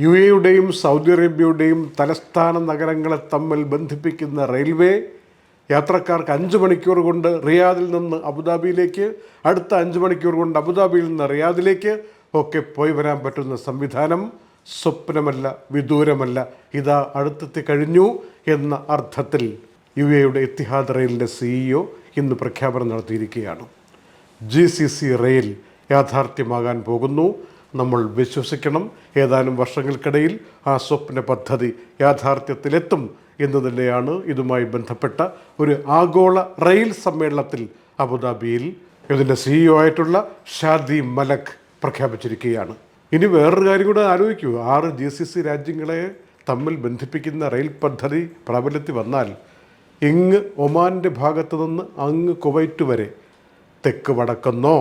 U എയുടെയും Saudi അറേബ്യയുടെയും തലസ്ഥാന നഗരങ്ങളെ തമ്മിൽ ബന്ധിപ്പിക്കുന്ന റെയിൽവേ യാത്രക്കാർക്ക് അഞ്ച് മണിക്കൂർ കൊണ്ട് റിയാദിൽ നിന്ന് അബുദാബിയിലേക്ക് അടുത്ത അഞ്ച് മണിക്കൂർ കൊണ്ട് അബുദാബിയിൽ നിന്ന് റിയാദിലേക്ക് ഒക്കെ പോയി വരാൻ പറ്റുന്ന സംവിധാനം സ്വപ്നമല്ല വിദൂരമല്ല. ഇതാ അടുത്തെത്തി കഴിഞ്ഞു എന്ന അർത്ഥത്തിൽ യു എയുടെ ഇത്തിഹാദ് റെയിലിന്റെ സിഇഒ ഇന്ന് പ്രഖ്യാപനം നടത്തിയിരിക്കുകയാണ്. ജി സി സി റെയിൽ യാഥാർത്ഥ്യമാകാൻ പോകുന്നു. നമ്മൾ വിശ്വസിക്കണം. ഏതാനും വർഷങ്ങൾക്കിടയിൽ ആ സ്വപ്ന പദ്ധതി യാഥാർത്ഥ്യത്തിലെത്തും എന്ന് തന്നെയാണ് ഇതുമായി ബന്ധപ്പെട്ട ഒരു ആഗോള റെയിൽ സമ്മേളനത്തിൽ അബുദാബിയിൽ ഇതിന്റെ സിഇഒ ആയിട്ടുള്ള ഷാദി മലക് പ്രഖ്യാപിച്ചിരിക്കുകയാണ്. ഇനി വേറൊരു കാര്യം കൂടെ ആലോചിക്കൂ. ആറ് ജി സി സി രാജ്യങ്ങളെ തമ്മിൽ ബന്ധിപ്പിക്കുന്ന റെയിൽ പദ്ധതി പ്രാബല്യത്തിൽ വന്നാൽ ഇങ്ങ് ഒമാന്റെ ഭാഗത്തു നിന്ന് അങ്ങ് കുവൈറ്റ് വരെ തെക്ക് വടക്കെന്നോ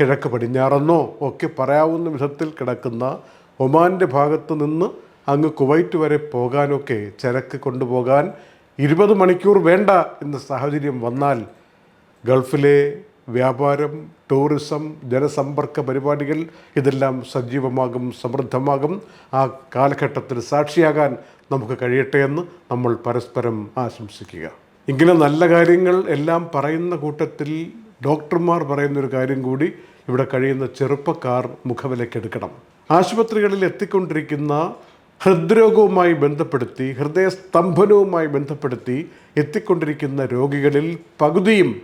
കിഴക്ക് പടിഞ്ഞാറെന്നോ ഒക്കെ പറയാവുന്ന വിധത്തിൽ കിടക്കുന്ന ഒമാന്റെ ഭാഗത്ത് നിന്ന് അങ്ങ് കുവൈറ്റ് വരെ പോകാനൊക്കെ ചരക്ക് കൊണ്ടുപോകാൻ ഇരുപത് മണിക്കൂർ വേണ്ട എന്ന സാഹചര്യം വന്നാൽ ഗൾഫിലെ വ്യാപാരം ടൂറിസം ജനസമ്പർക്ക പരിപാടികൾ ഇതെല്ലാം സജീവമാകും സമൃദ്ധമാകും. ആ കാലഘട്ടത്തിൽ സാക്ഷിയാകാൻ നമുക്ക് കഴിയട്ടെ എന്ന് നമ്മൾ പരസ്പരം ആശംസിക്കുക. ഇങ്ങനെ നല്ല കാര്യങ്ങൾ എല്ലാം പറയുന്ന കൂട്ടത്തിൽ ഡോക്ടർമാർ പറയുന്നൊരു കാര്യം കൂടി ഇവിടെ കഴിയുന്ന ചെറുപ്പക്കാർ മുഖവിലക്കെടുക്കണം ആശുപത്രികളിൽ എത്തിക്കൊണ്ടിരിക്കുന്ന ഹൃദ്രോഗവുമായി ബന്ധപ്പെടുത്തി ഹൃദയസ്തംഭനവുമായി ബന്ധപ്പെടുത്തി എത്തിക്കൊണ്ടിരിക്കുന്ന രോഗികളിൽ പകുതിയും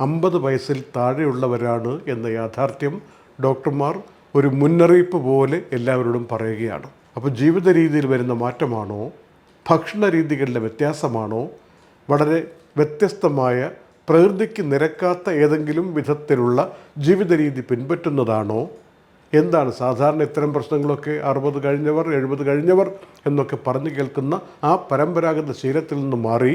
അമ്പത് വയസ്സിൽ താഴെയുള്ളവരാണ് എന്ന യാഥാർത്ഥ്യം ഡോക്ടർമാർ ഒരു മുന്നറിയിപ്പ് പോലെ എല്ലാവരോടും പറയുകയാണ്. അപ്പോൾ ജീവിത രീതിയിൽ വരുന്ന മാറ്റമാണോ? ഭക്ഷണ രീതികളിലെ വ്യത്യാസമാണോ? വളരെ വ്യത്യസ്തമായ പ്രകൃതിക്ക് നിരക്കാത്ത ഏതെങ്കിലും വിധത്തിലുള്ള ജീവിത രീതി പിൻപറ്റുന്നതാണോ? എന്താണ് സാധാരണ ഇത്തരം പ്രശ്നങ്ങളൊക്കെ അറുപത് കഴിഞ്ഞവർ എഴുപത് കഴിഞ്ഞവർ എന്നൊക്കെ പറഞ്ഞു കേൾക്കുന്ന ആ പരമ്പരാഗത ശീലത്തിൽ നിന്ന് മാറി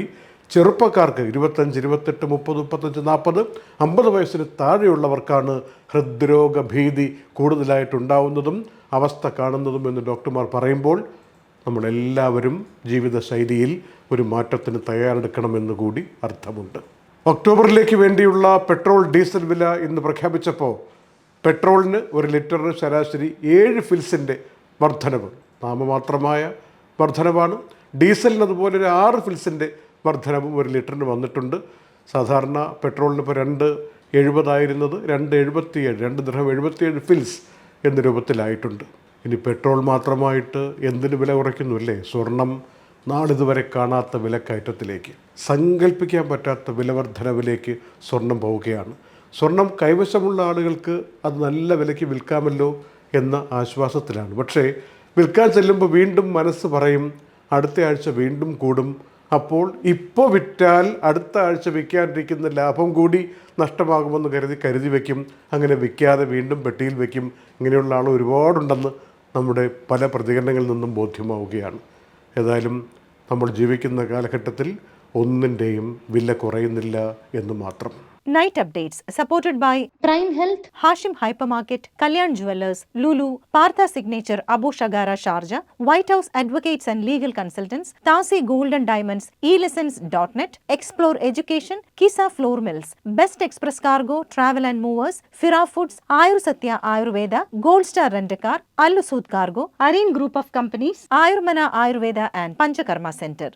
ചെറുപ്പക്കാർക്ക് ഇരുപത്തഞ്ച് ഇരുപത്തെട്ട് മുപ്പത് മുപ്പത്തഞ്ച് നാൽപ്പത് അമ്പത് വയസ്സിന് താഴെയുള്ളവർക്കാണ് ഹൃദ്രോഗ ഭീതി കൂടുതലായിട്ടുണ്ടാവുന്നതും അവസ്ഥ കാണുന്നതും എന്ന് ഡോക്ടർമാർ പറയുമ്പോൾ നമ്മളെല്ലാവരും ജീവിതശൈലിയിൽ ഒരു മാറ്റത്തിന് തയ്യാറെടുക്കണമെന്ന് കൂടി അർത്ഥമുണ്ട്. ഒക്ടോബറിലേക്ക് വേണ്ടിയുള്ള പെട്രോൾ ഡീസൽ വില ഇന്ന് പ്രഖ്യാപിച്ചപ്പോൾ പെട്രോളിന് ഒരു ലിറ്ററിന് ശരാശരി ഏഴ് ഫിൽസിന്റെ വർധനവ്. നാമമാത്രമായ വർധനവാണ്. ഡീസലിന് അതുപോലെ ഒരു ആറ് ഫിൽസിന്റെ വർധനവും ഒരു ലിറ്ററിന് വന്നിട്ടുണ്ട്. സാധാരണ പെട്രോളിന് ഇപ്പോൾ രണ്ട് എഴുപതായിരുന്നത് രണ്ട് എഴുപത്തിയേഴ് രണ്ട് ദൃഹം എഴുപത്തിയേഴ് ഫിൽസ് എന്ന രൂപത്തിലായിട്ടുണ്ട്. ഇനി പെട്രോൾ മാത്രമായിട്ട് എന്തിന് വില കുറയ്ക്കുന്നു അല്ലേ? സ്വർണം നാളിതുവരെ കാണാത്ത വിലക്കയറ്റത്തിലേക്ക് സങ്കല്പിക്കാൻ പറ്റാത്ത വിലവർദ്ധനവിലേക്ക് സ്വർണം പോവുകയാണ്. സ്വർണം കൈവശമുള്ള ആളുകൾക്ക് അത് നല്ല വിലയ്ക്ക് വിൽക്കാമല്ലോ എന്ന ആശ്വാസത്തിലാണ്. പക്ഷേ വിൽക്കാൻ ചെല്ലുമ്പോൾ വീണ്ടും മനസ്സ് പറയും അടുത്ത ആഴ്ച വീണ്ടും കൂടും. അപ്പോൾ ഇപ്പോൾ വിറ്റാൽ അടുത്ത ആഴ്ച വിൽക്കാനിരിക്കുന്ന ലാഭം കൂടി നഷ്ടമാകുമെന്ന് കരുതി കരുതി വയ്ക്കും അങ്ങനെ വിൽക്കാതെ വീണ്ടും പെട്ടിയിൽ വയ്ക്കും ഇങ്ങനെയുള്ള ആൾ ഒരുപാടുണ്ടെന്ന് നമ്മുടെ പല പ്രതികരണങ്ങളിൽ നിന്നും ബോധ്യമാവുകയാണ്. ഏതായാലും നമ്മൾ ജീവിക്കുന്ന കാലഘട്ടത്തിൽ ഒന്നിന്റെയും വില കുറയുന്നില്ല എന്ന് മാത്രം. Night updates supported by prime health Hashim hypermarket Kalyan jewellers Lulu Partha signature Abu Shagara Sharjah white house advocates and legal consultants താസി golden diamonds e lessons dot net explore education Qissa flour mills best express cargo travel and movers ഫിറാ foods Ayursatya Ayurveda gold star rent a car അല്ലുസൂദ് cargo Areen group of companies Ayurmana Ayurveda and Panchakarma centre